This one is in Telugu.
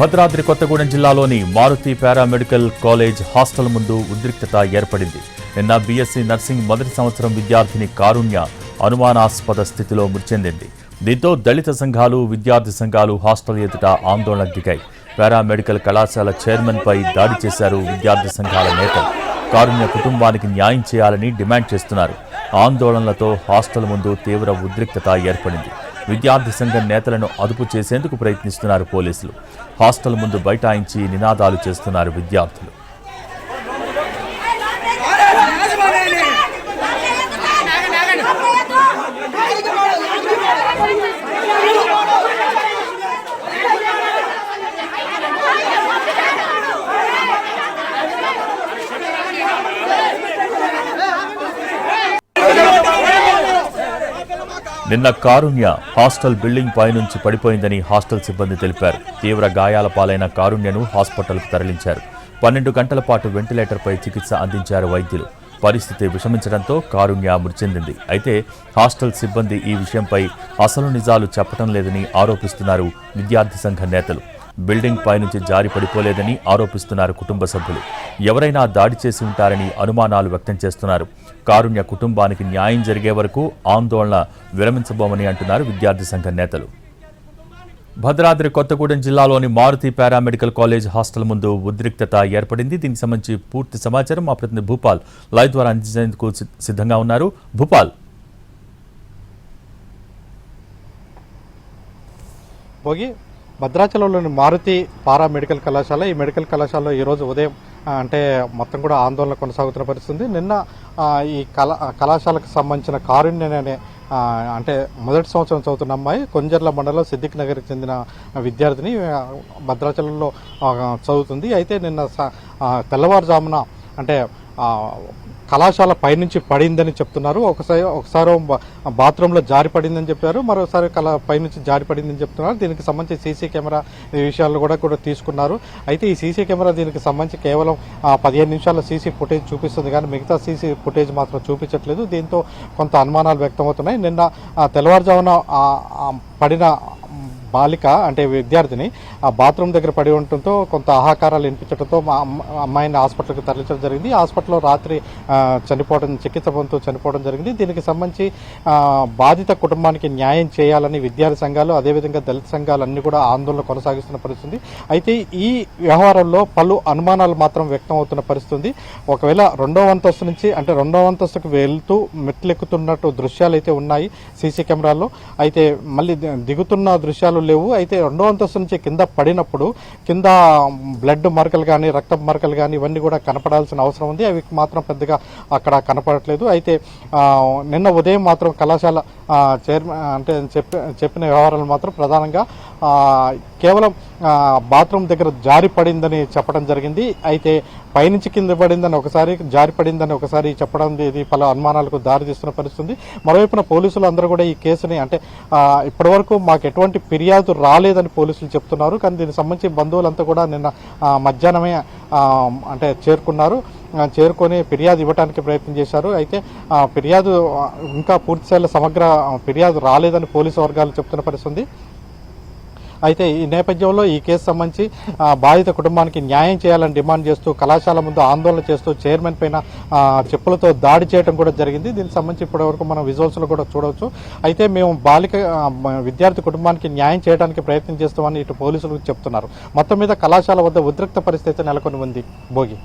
భద్రాద్రి కొత్తగూడెం జిల్లాలోని మారుతి పారామెడికల్ కాలేజ్ హాస్టల్ ముందు ఉద్రిక్తత ఏర్పడింది. నిన్న బీఎస్సీ నర్సింగ్ మొదటి సంవత్సరం విద్యార్థిని కారుణ్య అనుమానాస్పద స్థితిలో మృతి చెందింది దీంతో దళిత సంఘాలు విద్యార్థి సంఘాలు హాస్టల్ ఎదుట ఆందోళన దిగాయి. పారామెడికల్ కళాశాల చైర్మన్పై దాడి చేశారు విద్యార్థి సంఘాల నేతలు. కారుణ్య కుటుంబానికి న్యాయం చేయాలని డిమాండ్ చేస్తున్నారు. ఆందోళనలతో హాస్టల్ ముందు తీవ్ర ఉద్రిక్తత ఏర్పడింది. విద్యార్థి సంఘం నేతలను అదుపు చేసేందుకు ప్రయత్నిస్తున్నారు పోలీసులు. హాస్టల్ ముందు బైఠాయించి నినాదాలు చేస్తున్నారు విద్యార్థులు. నిన్న కారుణ్య హాస్టల్ బిల్డింగ్ పైనుంచి పడిపోయిందని హాస్టల్ సిబ్బంది తెలిపారు. తీవ్ర గాయాల పాలైన కారుణ్యను హాస్పిటల్కు తరలించారు. పన్నెండు గంటల పాటు వెంటిలేటర్పై చికిత్స అందించారు వైద్యులు. పరిస్థితి విషమించడంతో కారుణ్య మృతి చెందింది అయితే హాస్టల్ సిబ్బంది ఈ విషయంపై అసలు నిజాలు చెప్పడం లేదని ఆరోపిస్తున్నారు విద్యార్థి సంఘ నేతలు. బిల్డింగ్ పైనుంచి జారి పడిపోలేదని ఆరోపిస్తున్నారు కుటుంబ సభ్యులు. ఎవరైనా దాడి చేసి ఉంటారని అనుమానాలు వ్యక్తం చేస్తున్నారు. కారుణ్య కుటుంబానికి న్యాయం జరిగే వరకు ఆందోళన విరమించబోమని అంటున్నారు విద్యార్థి సంఘ నేతలు. భద్రాద్రి కొత్తగూడెం జిల్లాలోని మారుతి పారామెడికల్ కాలేజ్ హాస్టల్ ముందు ఉద్రిక్తత ఏర్పడింది. దీనికి సంబంధించి పూర్తి సమాచారం మా ప్రతినిధి భూపాల్ లైవ్ ద్వారా అందించేందుకు సిద్ధంగా ఉన్నారు. భూపాల్. భోగి భద్రాచలంలోని మారుతి పారా మెడికల్ కళాశాల ఈ మెడికల్ కళాశాలలో ఈరోజు ఉదయం అంటే మొత్తం కూడా ఆందోళన కొనసాగుతున్న పరిస్థితి నిన్న ఈ కళా కళాశాలకు సంబంధించిన కారుణ్య అనే అంటే మొదటి సంవత్సరం చదువుతున్న అమ్మాయి కొంజర్ల మండలం సిద్దిక్ నగర్కి చెందిన విద్యార్థిని భద్రాచలంలో చదువుతుంది. అయితే నిన్న స- తెల్లవారుజామున అంటే కళాశాల పైనుంచి పడిందని చెప్తున్నారు. ఒకసారి ఒకసారి బాత్రూంలో జారి పడిందని చెప్పారు. మరోసారి కళ పైనుంచి జారి పడిందని చెప్తున్నారు. దీనికి సంబంధించి సీసీ కెమెరా ఈ విషయాలు కూడా కూడా తీసుకున్నారు. అయితే ఈ సీసీ కెమెరా దీనికి సంబంధించి కేవలం పదిహేను నిమిషాల సీసీ ఫుటేజ్ చూపిస్తుంది. కానీ మిగతా సీసీ ఫుటేజ్ మాత్రం చూపించట్లేదు. దీంతో కొంత అనుమానాలు వ్యక్తమవుతున్నాయి. నిన్న తెల్లవారుజామున పడిన బాలిక అంటే విద్యార్థిని ఆ బాత్రూమ్ దగ్గర పడి ఉండటంతో కొంత ఆహాకారాలు వినిపించడంతో మా అమ్మ- అమ్మాయిని హాస్పిటల్కి తరలించడం జరిగింది. హాస్పిటల్లో రాత్రి చనిపోవడం చికిత్స పొందుతూ చనిపోవడం జరిగింది. దీనికి సంబంధించి బాధిత కుటుంబానికి న్యాయం చేయాలని విద్యార్థి సంఘాలు అదేవిధంగా దళిత సంఘాలు అన్ని కూడా ఆందోళన కొనసాగిస్తున్న పరిస్థితి అయితే ఈ వ్యవహారంలో పలు అనుమానాలు మాత్రం వ్యక్తం అవుతున్న పరిస్థితి ఒకవేళ రెండవ అంతస్తు నుంచి అంటే రెండవ అంతస్తుకు వెళ్తూ మెట్లెక్కుతున్నట్టు దృశ్యాలు అయితే ఉన్నాయి సీసీ కెమెరాల్లో. అయితే మళ్ళీ దిగుతున్న దృశ్యాలు లేవు. అయితే రెండో అంతస్తు నుంచి కింద పడినప్పుడు కింద బ్లడ్ మరకలు కానీ రక్త మరకలు కానీ ఇవన్నీ కూడా కనపడాల్సిన అవసరం ఉంది. అవి మాత్రం పెద్దగా అక్కడ కనపడట్లేదు. అయితే నిన్న ఉదయం మాత్రం కళాశాల చైర్మన్ అంటే చెప్పిన వ్యవహారాలు మాత్రం ప్రధానంగా కేవలం బాత్రూమ్ దగ్గర జారి పడిందని చెప్పడం జరిగింది. అయితే పైనుంచి కింద పడిందని ఒకసారి జారి పడిందని ఒకసారి చెప్పడం ఇది పలు అనుమానాలకు దారితీస్తున్న పరిస్థితుంది. మరోవైపున పోలీసులు అందరూ కూడా ఈ కేసుని అంటే ఇప్పటివరకు మాకు ఎటువంటి ఫిర్యాదు రాలేదని పోలీసులు చెప్తున్నారు. కానీ దీనికి సంబంధించి బంధువులంతా కూడా నిన్న మధ్యాహ్నమే అంటే చేరుకున్నారు. చేరుకొని ఫిర్యాదు ఇవ్వడానికి ప్రయత్నం చేశారు. అయితే ఫిర్యాదు ఇంకా పూర్తిస్థాయిలో సమగ్ర ఫిర్యాదు రాలేదని పోలీసు వర్గాలు చెప్తున్న పరిస్థితి ఉంది. అయితే ఈ నేపథ్యంలో ఈ కేసు సంబంధించి బాధిత కుటుంబానికి న్యాయం చేయాలని డిమాండ్ చేస్తూ కళాశాల ముందు ఆందోళన చేస్తూ చైర్మన్ పైన చెప్పులతో దాడి చేయడం కూడా జరిగింది. దీనికి సంబంధించి ఇప్పటివరకు మనం విజువల్స్లో కూడా చూడవచ్చు. అయితే మేము బాలిక విద్యార్థి కుటుంబానికి న్యాయం చేయడానికి ప్రయత్నం చేస్తామని ఇటు పోలీసులు చెప్తున్నారు. మొత్తం మీద కళాశాల వద్ద ఉద్రిక్త పరిస్థితి నెలకొని ఉంది. భోగి.